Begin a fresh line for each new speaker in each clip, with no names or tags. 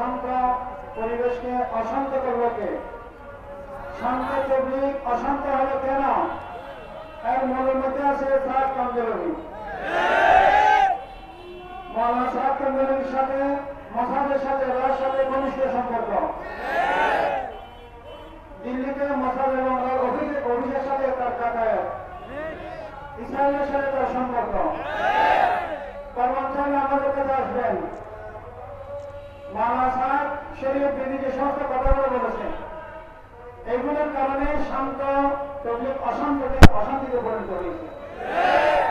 শান্ত পরিবেশকে অশান্ত করল কে? শান্ত তবলিগ অশান্ত হলো কেন? এর মূলের মধ্যে আছে সাত কামজলবী মৌলানা সাত কামজলবীর সাথে মসাদের সাথে রার সাথে ঘনিষ্ঠ সম্পর্ক। দিল্লিতে মসাদ এবং অফিসের সাথে তার কাকায় ইসরায়েলের সাথে তার সম্পর্ক। অশান্তকে অশান্তিতে পরিণত হয়েছে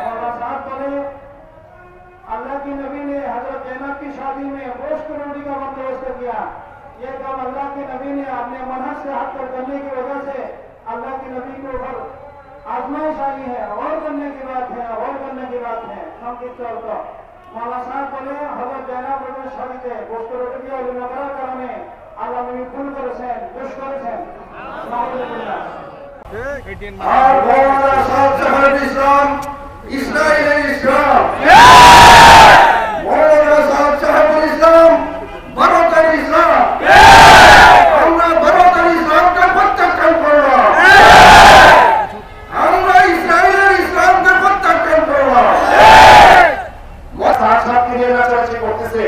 মামা সাহেব বলে अल्लाह की नबी ने हजरत जैनब की शादी में गोश्त रोटी का बंदोबस्त किया ये काम अल्लाह के नबी ने अपने मनहज से हट कर करने की वजह से अल्लाह के नबी के ऊपर आजमाइश आई है और करने की बात है और करने की बात है সংক্ষিপ্ত অর্থ মালা সাহেব বলে হজরত জয়নাব রবির শাড়িতে গোস্ত রুটি দিয়ে অভিনয় করার কারণে আল্লাহ নবী ভুল করেছেন
আর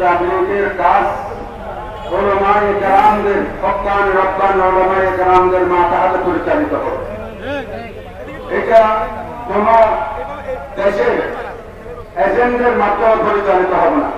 তাবলিগের কাজ ওলামায়ে কেরামদের, হকান, রব্বান, ওলামায়ে কেরামদের মাথাহাতে পরিচালিত হবে এটা কোন দেশের এজেন্টের মাধ্যমে পরিচালিত হবে না।